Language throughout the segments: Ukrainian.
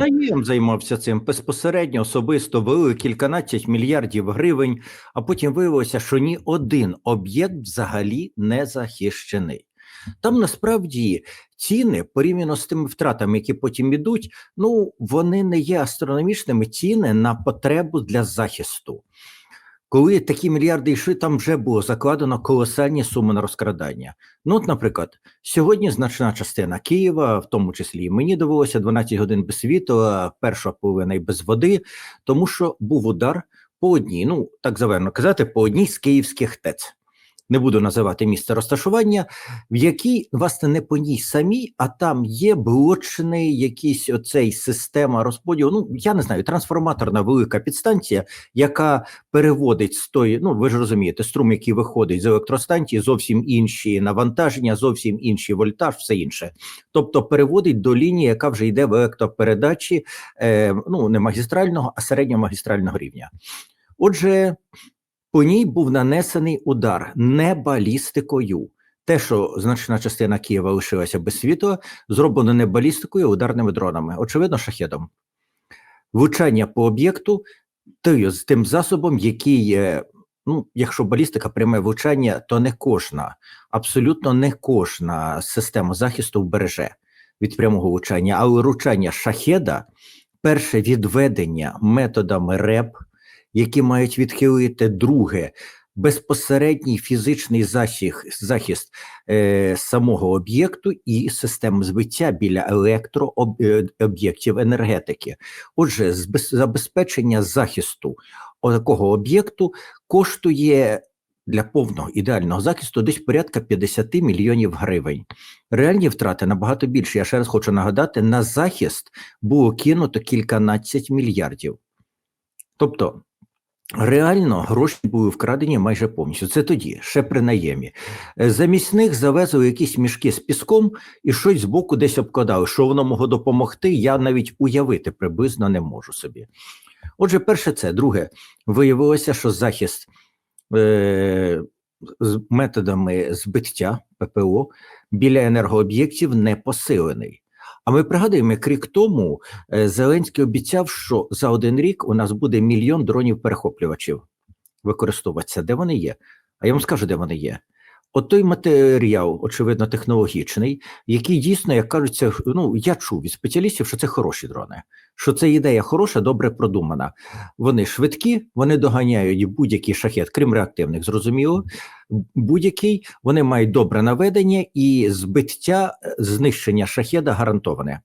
Наєм займався цим безпосередньо, особисто вели кільканадцять мільярдів гривень, а потім виявилося, що ні один об'єкт взагалі не захищений. Там насправді ціни порівняно з тими втратами, які потім ідуть, ну вони не є астрономічними ціни на потребу для захисту. Коли такі мільярди йшли, там вже було закладено колосальні суми на розкрадання. Ну, от, наприклад, сьогодні значна частина Києва, в тому числі і мені довелося 12 годин без світла, перша половина і без води, тому що був удар по одній, ну так заверно казати, по одній з київських ТЕЦ. Не буду називати місце розташування, в якій власне не по ній самій, а там є блочений якийсь оцей система розподілу. Ну я не знаю, трансформаторна велика підстанція, яка переводить з тої, ну ви ж розумієте, струм, який виходить з електростанції, зовсім інші навантаження, зовсім інший вольтаж, все інше. Тобто переводить до лінії, яка вже йде в електропередачі, е, ну не магістрального, а середньомагістрального рівня. Отже. По ній був нанесений удар не балістикою. Те, що значна частина Києва лишилася без світла, зроблено не балістикою, а ударними дронами. Очевидно, шахедом. Влучання по об'єкту з тим засобом, який, ну, якщо балістика пряме влучання, то не кожна, абсолютно не кожна система захисту вбереже від прямого влучання, але влучання шахеда, перше відведення методами РЕП які мають відхилити друге безпосередній фізичний захист, захист е, самого об'єкту і систем збиття біля електрооб'єктів енергетики. Отже, забезпечення захисту такого об'єкту коштує. Для повного ідеального захисту десь порядка 50 мільйонів гривень. Реальні втрати набагато більше. Я ще раз хочу нагадати: на захист було кинуто кільканадцять мільярдів. Тобто Реально гроші були вкрадені майже повністю. Це тоді, ще при наємі. Е, замість них завезли якісь мішки з піском і щось збоку десь обкладали. Що воно могло допомогти, я навіть уявити приблизно не можу собі. Отже, перше, це друге, виявилося, що захист е, з методами збиття ППО біля енергооб'єктів не посилений. А ми пригадуємо, як рік тому е, Зеленський обіцяв, що за один рік у нас буде мільйон дронів перехоплювачів використовуватися. Де вони є? А я вам скажу, де вони є. От той матеріал, очевидно, технологічний, який дійсно, як кажуть, ну я чув від спеціалістів, що це хороші дрони, що це ідея хороша, добре продумана. Вони швидкі, вони доганяють будь-який шахет, крім реактивних, зрозуміло. Будь-який вони мають добре наведення і збиття е, знищення шахеда гарантоване.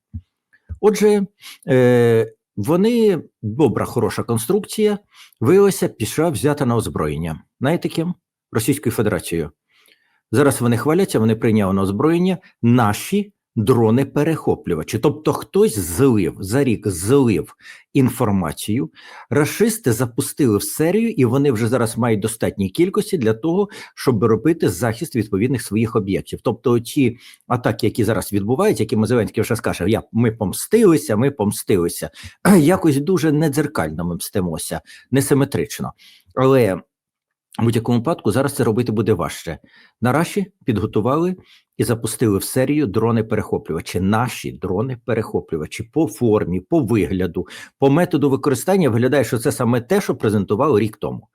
Отже, е, вони добра, хороша конструкція, виявилася, пішла взята на озброєння. Знаєте ким? Російською Федерацією. Зараз вони хваляться, вони прийняли на озброєння наші дрони-перехоплювачі. Тобто хтось злив за рік злив інформацію, расисти запустили в серію, і вони вже зараз мають достатні кількості для того, щоб робити захист відповідних своїх об'єктів. Тобто, ті атаки, які зараз відбуваються, які Зеленський вже скаже, я ми помстилися, ми помстилися. Якось дуже недзеркально ми мстимося, несиметрично. Але будь-якому випадку зараз це робити буде важче. Наразі підготували і запустили в серію дрони-перехоплювачі. Наші дрони-перехоплювачі по формі, по вигляду, по методу використання виглядає, що це саме те, що презентували рік тому.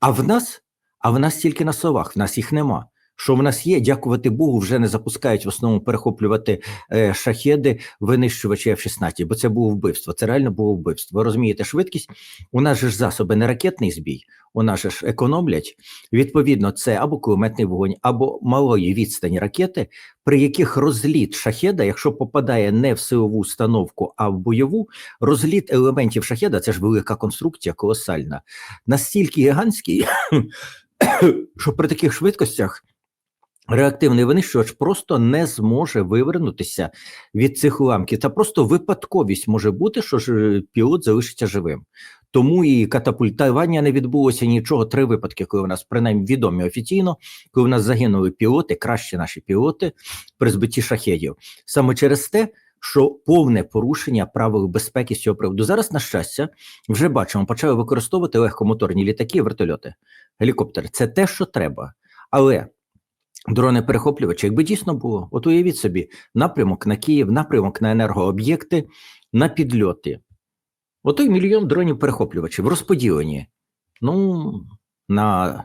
А в нас, а в нас тільки на словах, в нас їх нема. Що в нас є, дякувати Богу, вже не запускають в основному перехоплювати е, шахеди, винищувачі F-16, бо це було вбивство. Це реально було вбивство. Ви розумієте, швидкість у нас же ж засоби не ракетний збій, у нас же ж економлять. Відповідно, це або кулеметний вогонь, або малої відстані ракети, при яких розліт шахеда, якщо попадає не в силову установку, а в бойову, розліт елементів шахеда це ж велика конструкція, колосальна, настільки гігантський, що при таких швидкостях. Реактивний винищувач просто не зможе вивернутися від цих уламків. Та просто випадковість може бути, що ж е, пілот залишиться живим. Тому і катапультування не відбулося нічого. Три випадки, коли у нас принаймні відомі офіційно, коли у нас загинули пілоти, кращі наші пілоти при збитті шахедів. Саме через те, що повне порушення правил безпеки з цього приводу. Зараз, на щастя, вже бачимо, почали використовувати легкомоторні літаки, вертольоти, гелікоптери. Це те, що треба, але. Дрони перехоплювачі, якби дійсно було, от уявіть собі, напрямок на Київ, напрямок на енергооб'єкти, на підльоти. Отой мільйон дронів перехоплювачів розподілені ну, на,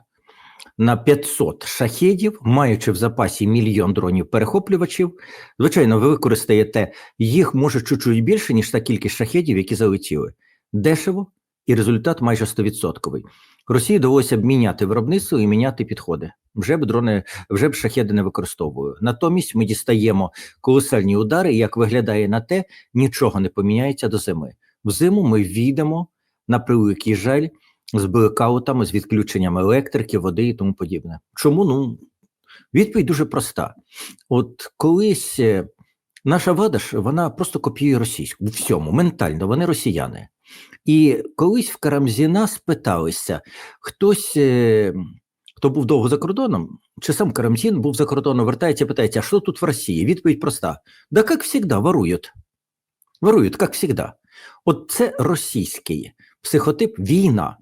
на 500 шахедів, маючи в запасі мільйон дронів перехоплювачів. Звичайно, ви використаєте їх може чуть-чуть більше, ніж та кількість шахедів, які залетіли. Дешево, і результат майже 100%. Росії довелося б міняти виробництво і міняти підходи. Вже б дрони, вже б шахеди не використовую. Натомість ми дістаємо колосальні удари, як виглядає на те, нічого не поміняється до зими. Взиму ми війдемо на превеликий жаль з блекаутами, з відключенням електрики, води і тому подібне. Чому? Ну відповідь дуже проста. От колись е, наша влада ж вона просто копіює російську в всьому, ментально, вони росіяни. І колись в Карамзіна спиталися хтось, е, хто був довго за кордоном, чи сам Карамзін був за кордоном, вертається, питається, а що тут в Росії? Відповідь проста: да як завжди, ворують. Ворують, як завжди. От це російський психотип війна.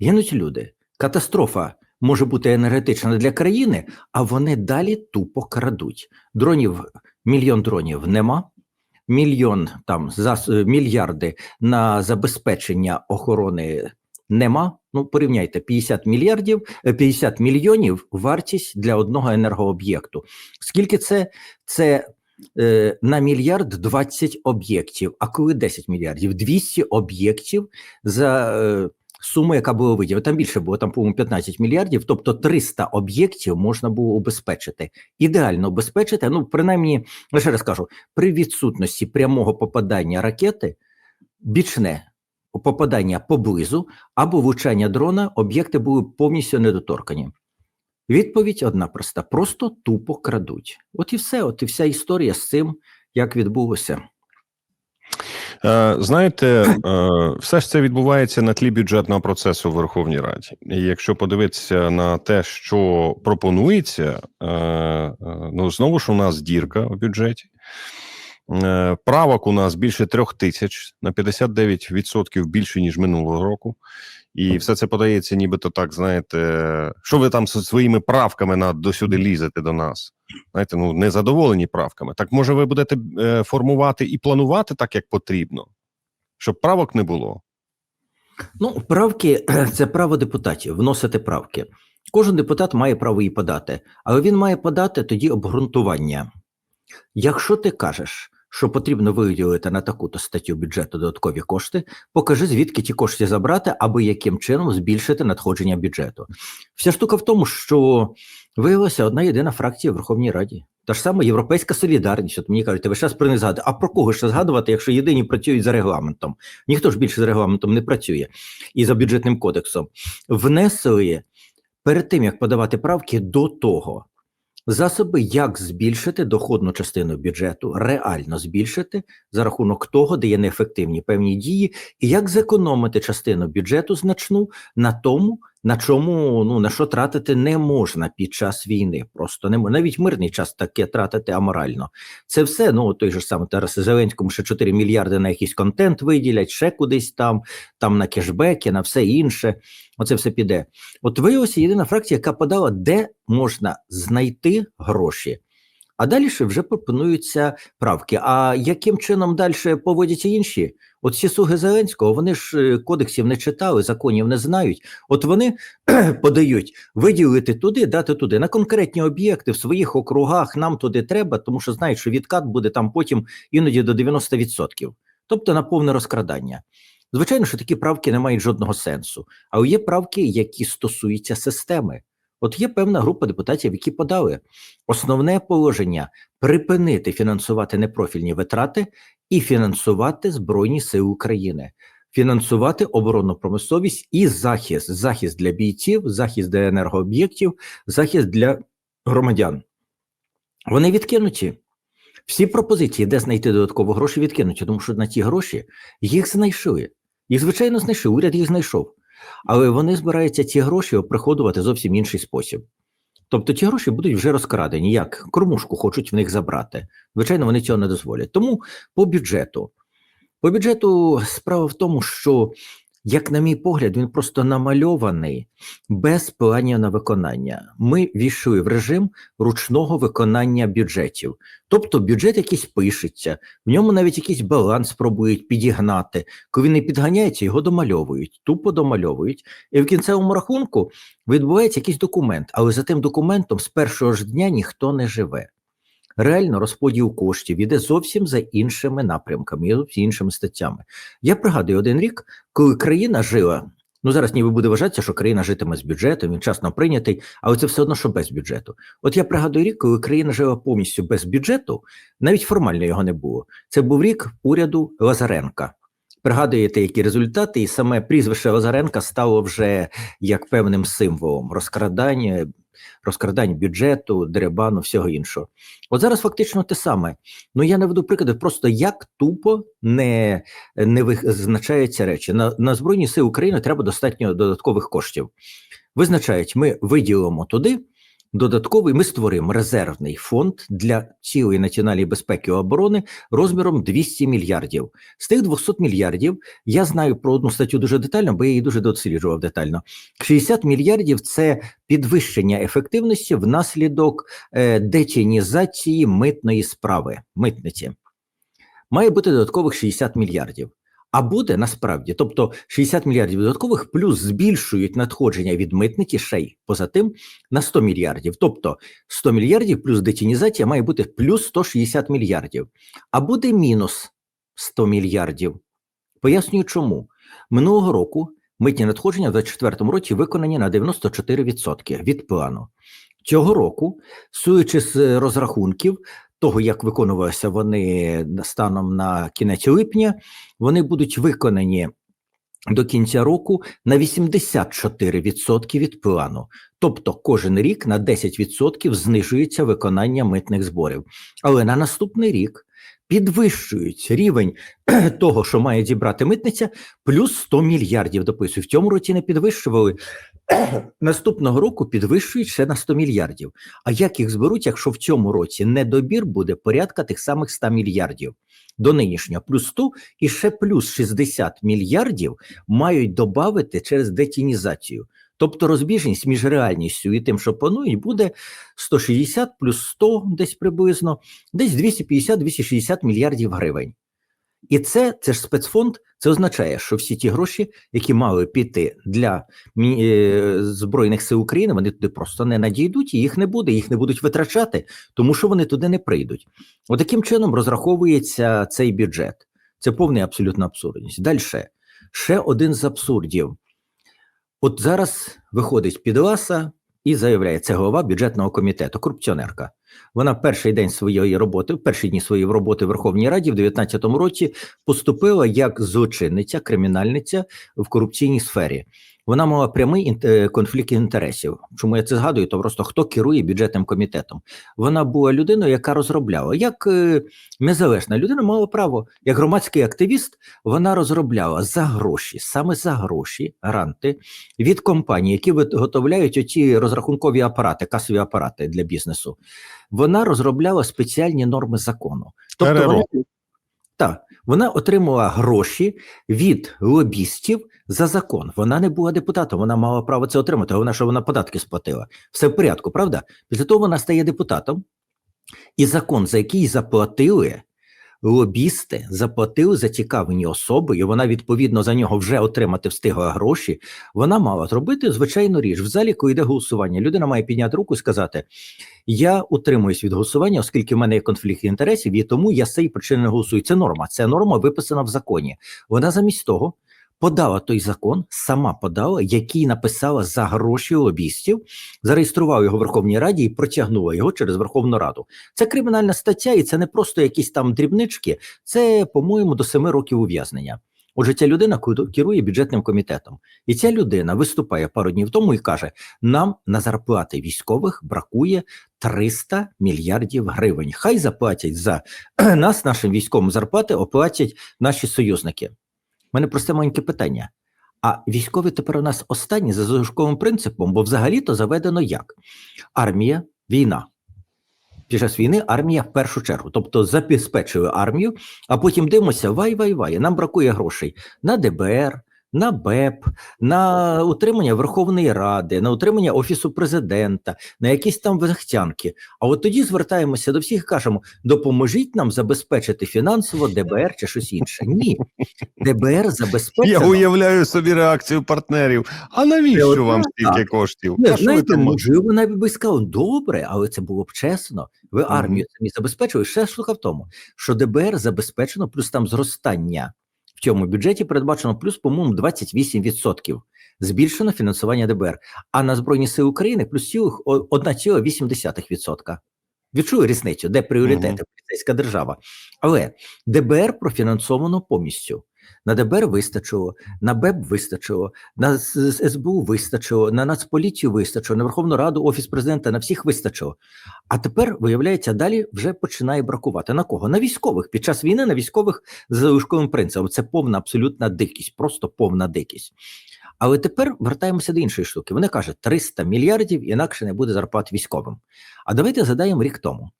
Гинуть люди. Катастрофа може бути енергетична для країни, а вони далі тупо крадуть. Дронів, мільйон дронів нема. Мільйон там зас, мільярди на забезпечення охорони нема. Ну, порівняйте 50 мільярдів, е, 50 мільйонів вартість для одного енергооб'єкту. Скільки це? Це е, на мільярд 20 об'єктів. А коли 10 мільярдів? 200 об'єктів за е, суму, яка була виділена. Там більше було, там, по-моєму, 15 мільярдів, тобто 300 об'єктів можна було убезпечити. Ідеально убезпечити, ну, принаймні, я ще раз кажу, при відсутності прямого попадання ракети, бічне попадання поблизу або влучання дрона, об'єкти були повністю недоторкані. Відповідь одна проста: просто тупо крадуть. От і все, от і вся історія з цим, як відбулося. Е, Знаєте, е, все ж це відбувається на тлі бюджетного процесу в Верховній Раді. І якщо подивитися на те, що пропонується, е, ну знову ж у нас дірка в бюджеті. Правок у нас більше трьох тисяч на 59% більше ніж минулого року, і все це подається, нібито так. Знаєте, що ви там зі своїми правками на до сюди лізете до нас? Знаєте, ну незадоволені правками. Так може, ви будете е, формувати і планувати так, як потрібно, щоб правок не було. Ну, правки це право депутатів вносити правки. Кожен депутат має право її подати, але він має подати тоді обґрунтування. Якщо ти кажеш, що потрібно виділити на таку-то статтю бюджету додаткові кошти, покажи, звідки ті кошти забрати, або яким чином збільшити надходження бюджету. Вся штука в тому, що виявилася одна єдина фракція в Верховній Раді. Та ж сама Європейська солідарність. От мені кажуть, ви зараз про них згадуєте. А про кого ще згадувати, якщо єдині працюють за регламентом? Ніхто ж більше за регламентом не працює і за бюджетним кодексом. Внесли перед тим, як подавати правки, до того засоби, як збільшити доходну частину бюджету, реально збільшити за рахунок того, де є неефективні певні дії, і як зекономити частину бюджету значну на тому, на чому ну на що тратити не можна під час війни. Просто не можна. навіть мирний час таке тратити аморально. Це все. Ну той же саме Тарас Зеленському ще 4 мільярди на якийсь контент виділять, ще кудись там, там на кешбеки, на все інше. Оце все піде. От виявилася єдина фракція, яка подала, де можна знайти гроші. А далі вже пропонуються правки. А яким чином далі поводяться інші? От ці слуги Зеленського, вони ж е, кодексів не читали, законів не знають. От вони подають виділити туди, дати туди на конкретні об'єкти в своїх округах. Нам туди треба, тому що знають, що відкат буде там потім іноді до 90%. тобто на повне розкрадання. Звичайно, що такі правки не мають жодного сенсу, але є правки, які стосуються системи. От є певна група депутатів, які подали основне положення припинити фінансувати непрофільні витрати і фінансувати Збройні Сили України, фінансувати оборонну промисловість і захист, захист для бійців, захист для енергооб'єктів, захист для громадян. Вони відкинуті. Всі пропозиції, де знайти додаткові гроші, відкинуті, тому що на ті гроші їх знайшли. Їх, звичайно, знайшли, уряд їх знайшов. Але вони збираються ці гроші оприходувати зовсім інший спосіб. Тобто ті гроші будуть вже розкрадені, як кормушку хочуть в них забрати. Звичайно, вони цього не дозволять. Тому по бюджету. По бюджету справа в тому, що як на мій погляд, він просто намальований без планів на виконання. Ми війшли в режим ручного виконання бюджетів. Тобто бюджет якийсь пишеться, в ньому навіть якийсь баланс пробують підігнати. Коли не підганяється, його домальовують, тупо домальовують. І в кінцевому рахунку відбувається якийсь документ, але за тим документом з першого ж дня ніхто не живе. Реально розподіл коштів іде зовсім за іншими напрямками, зовсім іншими статтями. Я пригадую один рік, коли країна жила. Ну зараз ніби буде вважатися, що країна житиме з бюджетом, він часно прийнятий, але це все одно, що без бюджету. От я пригадую рік, коли країна жила повністю без бюджету, навіть формально його не було. Це був рік уряду Лазаренка. Пригадуєте, які результати, і саме прізвище Лазаренка стало вже як певним символом розкрадання, розкрадань бюджету, деребану, всього іншого. От зараз фактично те саме. Ну я наведу приклади, просто як тупо не, не визначаються речі. На, на Збройні Сили України треба достатньо додаткових коштів. Визначають, ми виділимо туди. Додатковий ми створимо резервний фонд для цілої національної безпеки і оборони розміром 200 мільярдів. З тих 200 мільярдів я знаю про одну статтю дуже детально, бо я її дуже досліджував детально. 60 мільярдів це підвищення ефективності внаслідок е, детінізації митної справи, митниці. Має бути додаткових 60 мільярдів. А буде насправді, тобто 60 мільярдів додаткових, плюс збільшують надходження від митниці ще й поза тим на 100 мільярдів. Тобто 100 мільярдів плюс детінізація має бути плюс 160 мільярдів. А буде мінус 100 мільярдів. Пояснюю, чому минулого року митні надходження в 2024 році виконані на 94% від плану. Цього року, суючи з розрахунків, того, як виконувалися вони станом на кінець липня, вони будуть виконані до кінця року на 84% від плану. Тобто кожен рік на 10% знижується виконання митних зборів. Але на наступний рік підвищують рівень того, що має зібрати митниця, плюс 100 мільярдів дописують. В цьому році не підвищували. Наступного року підвищують ще на 100 мільярдів. А як їх зберуть, якщо в цьому році недобір буде порядка тих самих 100 мільярдів до нинішнього, плюс 100 і ще плюс 60 мільярдів мають додати через детінізацію. Тобто розбіжність між реальністю і тим, що планують, буде 160 плюс 100 десь приблизно, десь 250-260 мільярдів гривень. І це, це ж спецфонд, це означає, що всі ті гроші, які мали піти для е, Збройних сил України, вони туди просто не надійдуть, і їх не буде, їх не будуть витрачати, тому що вони туди не прийдуть. Отаким чином розраховується цей бюджет. Це повний абсолютно абсурдність. Далі ще один з абсурдів. От зараз виходить Підласа і заявляє, це голова бюджетного комітету, корупціонерка. Вона перший день своєї роботи, в перші дні своєї роботи в Верховній Раді в 2019 році поступила як злочинниця, кримінальниця в корупційній сфері. Вона мала прямий конфлікт інтересів. Чому я це згадую? То просто хто керує бюджетним комітетом? Вона була людиною, яка розробляла як е, незалежна людина мала право, як громадський активіст, вона розробляла за гроші, саме за гроші, гранти від компаній, які виготовляють оці розрахункові апарати, касові апарати для бізнесу. Вона розробляла спеціальні норми закону. Тобто вона, так, вона отримала гроші від лобістів за закон. Вона не була депутатом, вона мала право це отримати. Головне, що вона податки сплатила. Все в порядку, правда? Після того вона стає депутатом, і закон, за який заплатили лобісти, заплатили зацікавлені особи, і вона відповідно за нього вже отримати встигла гроші. Вона мала зробити звичайну річ. В залі, коли йде голосування, людина має підняти руку і сказати: Я утримуюсь від голосування, оскільки в мене є конфлікт інтересів, і тому я з цієї причини не голосую. Це норма. Це норма виписана в законі. Вона замість того подала той закон, сама подала, який написала за гроші лобістів, зареєстрував його в Верховній Раді і протягнула його через Верховну Раду. Це кримінальна стаття, і це не просто якісь там дрібнички, це, по-моєму, до семи років ув'язнення. Отже, ця людина керує бюджетним комітетом, і ця людина виступає пару днів тому і каже: нам на зарплати військових бракує 300 мільярдів гривень. Хай заплатять за нас, нашим військовим зарплати, оплатять наші союзники. Мене просте маленьке питання. А військові тепер у нас останні за залишковим принципом, бо взагалі-то заведено як? Армія, війна. Під час війни армія в першу чергу, тобто забезпечує армію, а потім дивимося, вай-вай-вай, нам бракує грошей на ДБР, на БЕП, на утримання Верховної Ради, на утримання Офісу президента, на якісь там вахтянки. А от тоді звертаємося до всіх і кажемо: допоможіть нам забезпечити фінансово ДБР чи щось інше. Ні, ДБР Я уявляю собі реакцію партнерів. А навіщо Це вам стільки коштів? Що знаєте, можливо, навіть би сказав, добре, але це було б чесно. Ви армію самі забезпечили. Ще штука в тому, що ДБР забезпечено, плюс там зростання в цьому бюджеті передбачено плюс, по-моєму, 28% збільшено фінансування ДБР. А на Збройні Сили України плюс цілих о- 1,8%. Відчули різницю, де пріоритети поліцейська держава. Але ДБР профінансовано повністю. На ДБР вистачило, на БЕБ вистачило, на СБУ вистачило, на Нацполіцію вистачило, на Верховну Раду, Офіс президента, на всіх вистачило. А тепер, виявляється, далі вже починає бракувати. На кого? На військових. Під час війни на військових з залишковим принципом. Це повна абсолютна дикість, просто повна дикість. Але тепер вертаємося до іншої штуки. Вони кажуть, 300 мільярдів, інакше не буде зарплат військовим. А давайте задаємо рік тому.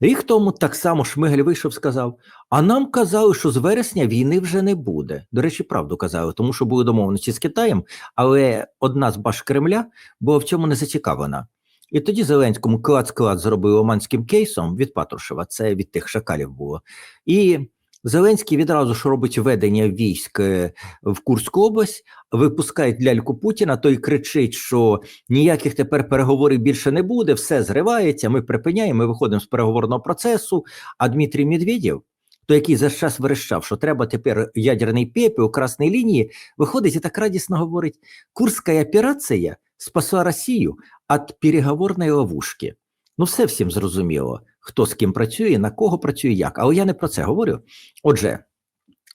Рік тому так само Шмигель вийшов, сказав: а нам казали, що з вересня війни вже не буде. До речі, правду казали, тому що були домовленості з Китаєм, але одна з баш Кремля була в цьому не зацікавлена. І тоді Зеленському клац-клац зробив оманським кейсом від Патрушева, це від тих шакалів було. І Зеленський відразу ж робить ведення військ е, в Курську область, випускають ляльку Путіна, той кричить, що ніяких тепер переговорів більше не буде, все зривається, ми припиняємо, ми виходимо з переговорного процесу. А Дмитрій Медведєв, той, який за час верещав, що треба тепер ядерний пепел у красній лінії, виходить і так радісно говорить: Курська операція спасла Росію від переговорної ловушки. Ну, все всім зрозуміло, хто з ким працює, на кого працює, як. Але я не про це говорю. Отже,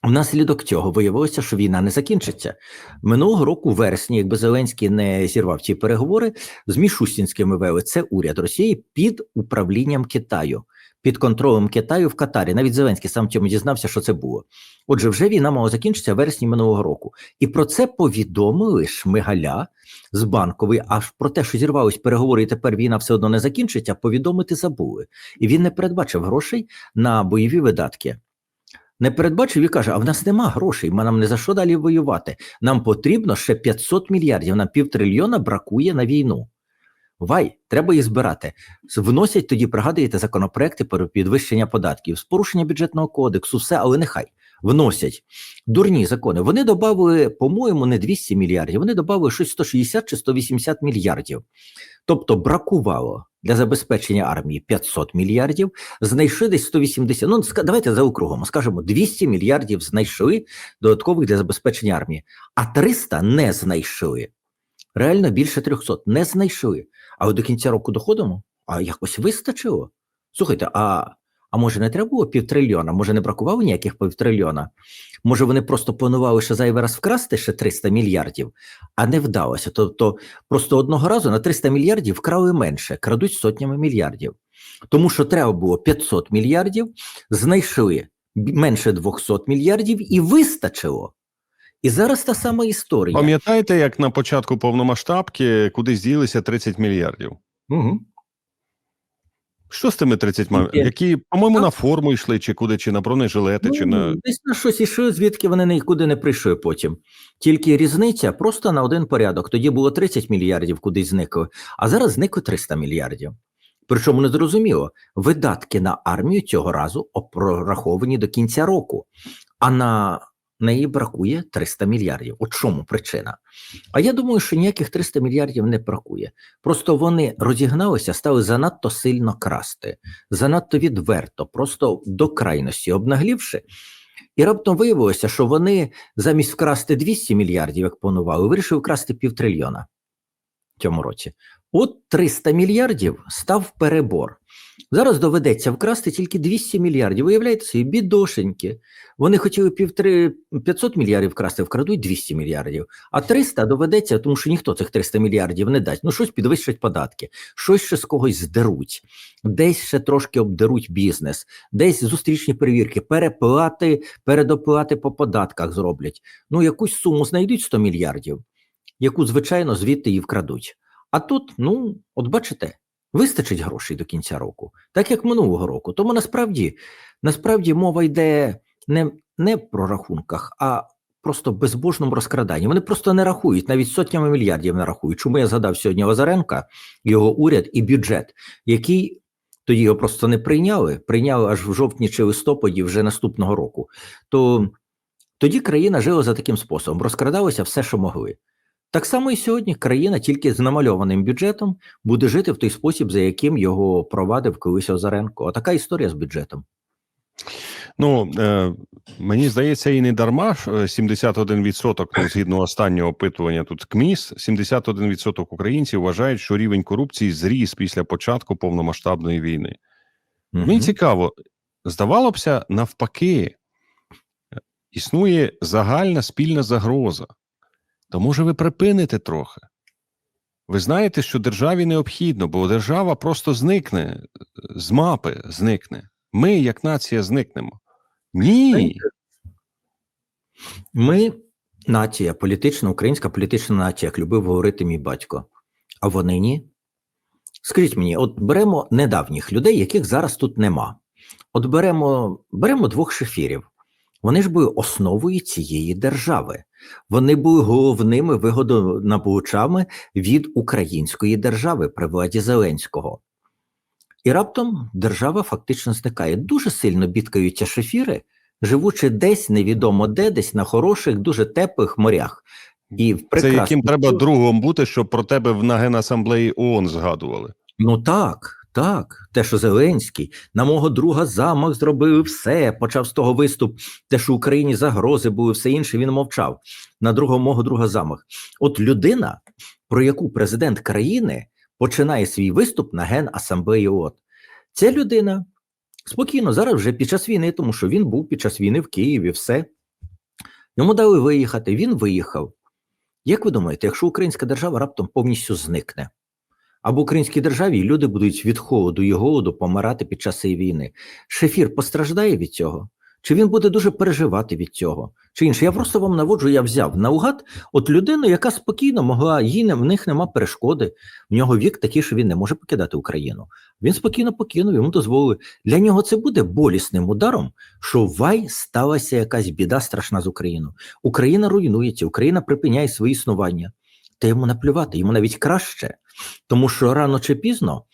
внаслідок цього виявилося, що війна не закінчиться. Минулого року, в вересні, якби Зеленський не зірвав ці переговори, з Мішустінськими вели це уряд Росії під управлінням Китаю, під контролем Китаю в Катарі. Навіть Зеленський сам цьому дізнався, що це було. Отже, вже війна мала закінчитися в вересні минулого року. І про це повідомили Шмигаля з банкової, аж про те, що зірвались переговори, і тепер війна все одно не закінчиться, повідомити забули. І він не передбачив грошей на бойові видатки. Не передбачив і каже: а в нас нема грошей, ми нам не за що далі воювати. Нам потрібно ще 500 мільярдів, нам півтрильйона бракує на війну. Вай, треба їх збирати. Вносять тоді, пригадуєте, законопроекти про підвищення податків, з порушення бюджетного кодексу, все, але нехай вносять дурні закони. Вони додали, по-моєму, не 200 мільярдів, вони додали щось 160 чи 180 мільярдів. Тобто бракувало для забезпечення армії 500 мільярдів, знайшли десь 180, ну давайте заокругом, скажемо, 200 мільярдів знайшли додаткових для забезпечення армії, а 300 не знайшли. Реально більше 300 не знайшли. Але до кінця року доходимо, а якось вистачило. Слухайте, а, а може не треба було півтрильйона? Може не бракувало ніяких півтрильйона? Може вони просто планували ще зайвий раз вкрасти ще 300 мільярдів, а не вдалося. Тобто просто одного разу на 300 мільярдів вкрали менше, крадуть сотнями мільярдів. Тому що треба було 500 мільярдів, знайшли менше 200 мільярдів і вистачило. І зараз та сама історія. Пам'ятаєте, як на початку повномасштабки куди зділися 30 мільярдів? Угу. Що з тими 30 ма- Є. які, по-моєму, на форму йшли, чи куди, чи на бронежилети, чи на Ну, Десь на щось ішли, звідки вони нікуди не прийшли потім. Тільки різниця просто на один порядок. Тоді було 30 мільярдів, кудись зникло, а зараз зникло 300 мільярдів. Причому не зрозуміло, видатки на армію цього разу прораховані до кінця року, а на неї бракує 300 мільярдів. От чому причина? А я думаю, що ніяких 300 мільярдів не бракує. Просто вони розігналися, стали занадто сильно красти, занадто відверто, просто до крайності обнаглівши. І раптом виявилося, що вони замість вкрасти 200 мільярдів, як планували, вирішили вкрасти півтрильйона в цьому році. От 300 мільярдів став перебор. Зараз доведеться вкрасти тільки 200 мільярдів. Уявляєте собі, бідошеньки. Вони хотіли півтри 500 мільярдів вкрасти, вкрадуть 200 мільярдів. А 300 доведеться, тому що ніхто цих 300 мільярдів не дасть. Ну, щось підвищать податки, щось ще з когось здеруть, десь ще трошки обдеруть бізнес, десь зустрічні перевірки, переплати, передоплати по податках зроблять. Ну, якусь суму знайдуть 100 мільярдів, яку, звичайно, звідти і вкрадуть. А тут, ну, от бачите, вистачить грошей до кінця року, так як минулого року. Тому насправді, насправді мова йде не, не про рахунках, а просто безбожному розкраданні. Вони просто не рахують, навіть сотнями мільярдів не рахують. Чому я згадав сьогодні Озаренка, його уряд і бюджет, який тоді його просто не прийняли, прийняли аж в жовтні чи листопаді вже наступного року. То тоді країна жила за таким способом, розкрадалося все, що могли. Так само і сьогодні країна тільки з намальованим бюджетом буде жити в той спосіб, за яким його провадив колись Озаренко. Отака історія з бюджетом. Ну е, мені здається, і не дарма е, 71%, ну, згідно останнього опитування тут КМІС, 71% українців вважають, що рівень корупції зріс після початку повномасштабної війни. Мені цікаво, здавалося б, навпаки, існує загальна спільна загроза. То може ви припините трохи? Ви знаєте, що державі необхідно, бо держава просто зникне з мапи, зникне. Ми, як нація, зникнемо. Ні. Ми нація, політична, українська політична нація, як любив говорити мій батько. А вони ні. Скажіть мені, от беремо недавніх людей, яких зараз тут нема. От беремо, беремо двох шефірів. Вони ж були основою цієї держави. Вони були головними вигодонабувачами від української держави при владі Зеленського. І раптом держава фактично зникає. Дуже сильно бідкаються шефіри, живучи десь невідомо де, десь на хороших, дуже теплих морях. І в Це яким треба другом бути, щоб про тебе в на Генасамблеї ООН згадували. Ну так, так. Те, що Зеленський на мого друга замах зробив все. Почав з того виступ. Те, що Україні загрози були, все інше, він мовчав. На другого мого друга замах. От людина, про яку президент країни починає свій виступ на Генасамблеї ООН. Ця людина спокійно зараз вже під час війни, тому що він був під час війни в Києві, все. Йому дали виїхати, він виїхав. Як ви думаєте, якщо українська держава раптом повністю зникне? Або українській державі люди будуть від холоду і голоду помирати під час цієї війни. Шефір постраждає від цього? Чи він буде дуже переживати від цього? Чи інше? Я просто вам наводжу, я взяв наугад от людину, яка спокійно могла, їй не, в них нема перешкоди. В нього вік такий, що він не може покидати Україну. Він спокійно покинув, йому дозволили. Для нього це буде болісним ударом, що вай сталася якась біда страшна з Україною. Україна руйнується, Україна припиняє своє існування. Та йому наплювати, йому навіть краще. Тому що рано чи пізно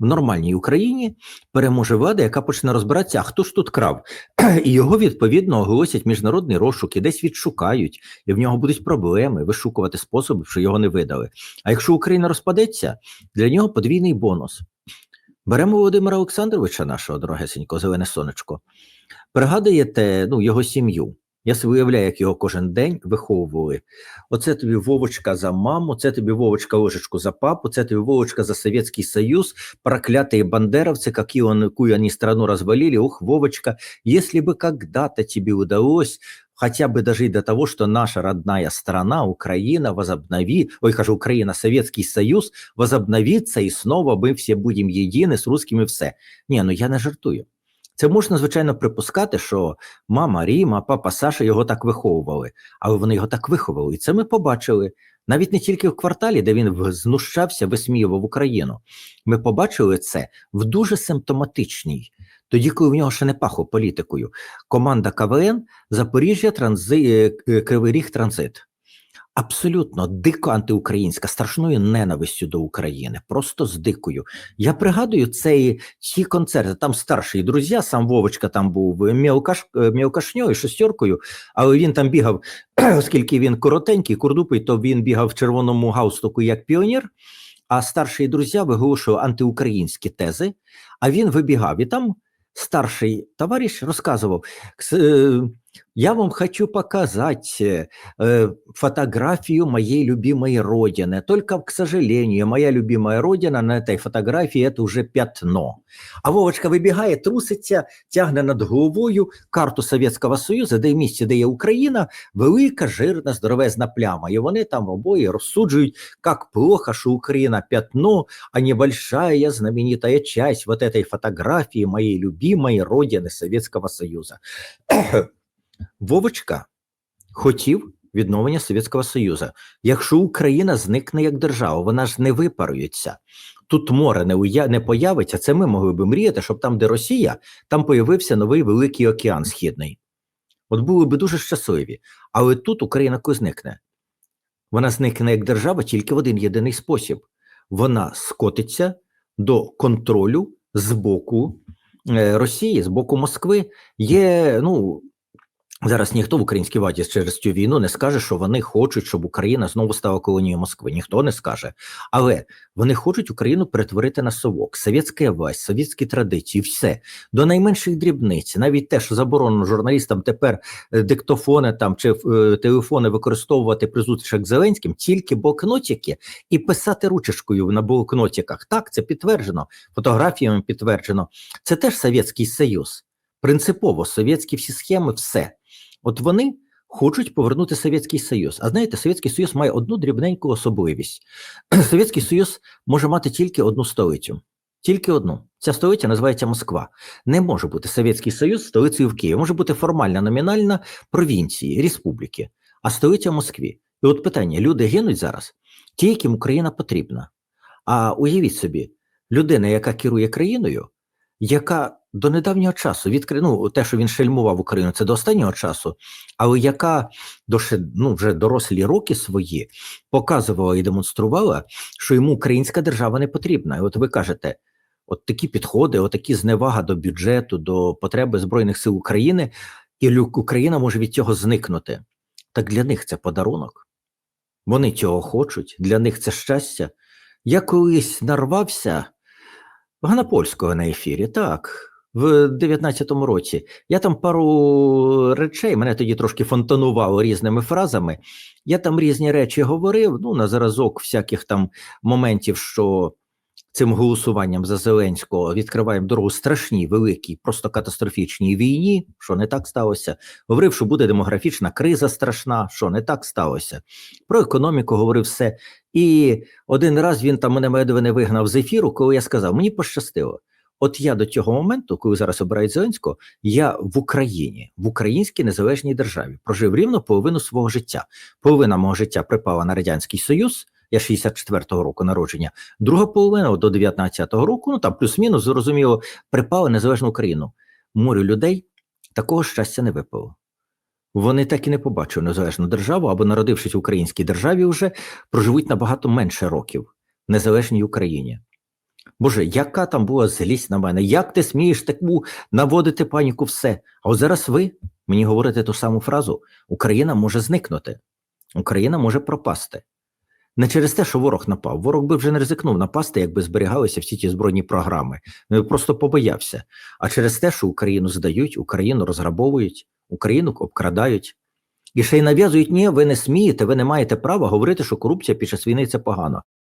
в нормальній Україні переможе влада, яка почне розбиратися, а хто ж тут крав, і його відповідно оголосять міжнародний розшук і десь відшукають, і в нього будуть проблеми вишукувати способи, що його не видали. А якщо Україна розпадеться, для нього подвійний бонус. Беремо Володимира Олександровича, нашого дорогесенького зелене сонечко. Пригадуєте ну, його сім'ю. Я собі уявляю, як його кожен день виховували. Оце тобі Вовочка за маму, це тобі Вовочка ложечку за папу, це тобі Вовочка за Советский Союз, проклятые бандеровцы, какие, он, какую они страну развалили. Ух, Вовочка, если бы когда-то тебе удалось хотя бы дожить до того, что наша родная страна, Украина, возобнови, ой, кажу, Украина, Советский Союз, возобновится, и снова мы все будем едины с русскими все. Ні, ну я не жартую. Це можна, звичайно, припускати, що мама Ріма, папа Саша його так виховували, але вони його так виховали. І це ми побачили навіть не тільки в кварталі, де він знущався, висміював Україну. Ми побачили це в дуже симптоматичній, тоді, коли в нього ще не пахло політикою. Команда КВН Запоріжжя, транзи, е, Кривий Ріг Транзит. Абсолютно дико антиукраїнська, страшною ненавистю до України, просто з дикою. Я пригадую цей ті концерти. Там старші друзі, сам Вовочка там був мілкаш, е, шестеркою, але він там бігав, оскільки він коротенький, курдупий, то він бігав в червоному галстуку як піонер. А старші друзі виголошували антиукраїнські тези, а він вибігав. І там старший товариш розказував: «Кс- е, я вам хочу показать э, э, фотографию моей любимой родины. Только, к сожалению, моя любимая родина на этой фотографии это уже пятно. А Вовочка вибігає, труситься, тягне над головою карту Совєтського Союзу, де в місці, де є Україна, велика, жирна, здоровезна пляма. І вони там обоє розсуджують, як плохо, що Україна пятно, а небольшая знаменитая часть вот этой фотографии моей любимой родины Совєтського Союзу. Вовочка хотів відновлення Совєтського Союзу. Якщо Україна зникне як держава, вона ж не випарується. Тут море не, уя... не появиться. Це ми могли би мріяти, щоб там, де Росія, там появився новий великий океан східний. От були би дуже щасливі. Але тут Україна коли зникне. Вона зникне як держава тільки в один єдиний спосіб. Вона скотиться до контролю з боку е, Росії, з боку Москви. Є, ну, зараз ніхто в українській владі через цю війну не скаже, що вони хочуть, щоб Україна знову стала колонією Москви. Ніхто не скаже. Але вони хочуть Україну перетворити на совок, совєтська власть, совєтські традиції, все до найменших дрібниць, навіть те, що заборонено журналістам тепер е, диктофони там чи е, телефони використовувати при зустрічах Зеленським, тільки блокнотики і писати ручечкою на блокнотиках. Так, це підтверджено, фотографіями підтверджено. Це теж Совєтський Союз. Принципово совєтські всі схеми, все. От вони хочуть повернути Совєтський Союз. А знаєте, Совєтський Союз має одну дрібненьку особливість. Совєтський Союз може мати тільки одну столицю. Тільки одну. Ця столиця називається Москва. Не може бути Совєтський Союз столицею в Києві. Може бути формальна номінальна провінції, республіки, а столиця в Москві. І от питання: люди гинуть зараз, ті, яким Україна потрібна. А уявіть собі, людина, яка керує країною, яка до недавнього часу відкри... ну, те, що він шельмував Україну, це до останнього часу, але яка до ну, вже дорослі роки свої показувала і демонструвала, що йому українська держава не потрібна. І от ви кажете, от такі підходи, от такі зневага до бюджету, до потреби Збройних сил України, і Україна може від цього зникнути. Так для них це подарунок. Вони цього хочуть, для них це щастя. Я колись нарвався Ганапольського на ефірі, так, в 19-му році. Я там пару речей, мене тоді трошки фонтанувало різними фразами. Я там різні речі говорив, ну, на зразок всяких там моментів, що цим голосуванням за Зеленського відкриваємо дорогу страшній, великій, просто катастрофічній війні, що не так сталося. Говорив, що буде демографічна криза страшна, що не так сталося. Про економіку говорив все. І один раз він там мене медве не вигнав з ефіру, коли я сказав: мені пощастило. От я до цього моменту, коли зараз обирають Зеленського, я в Україні, в українській незалежній державі, прожив рівно половину свого життя. Половина мого життя припала на Радянський Союз, я 64-го року народження, друга половина до 19-го року, ну там плюс-мінус, зрозуміло, припала незалежну Україну. Морю людей такого щастя не випало. Вони так і не побачили незалежну державу, або народившись в українській державі, вже проживуть набагато менше років в незалежній Україні. Боже, яка там була злість на мене? Як ти смієш таку наводити паніку все? А от зараз ви мені говорите ту саму фразу: Україна може зникнути, Україна може пропасти. Не через те, що ворог напав. Ворог би вже не ризикнув напасти, якби зберігалися всі ті збройні програми. Він просто побоявся. А через те, що Україну здають, Україну розграбовують, Україну обкрадають. І ще й нав'язують, ні, ви не смієте, ви не маєте права говорити, що корупція під час війни це погано.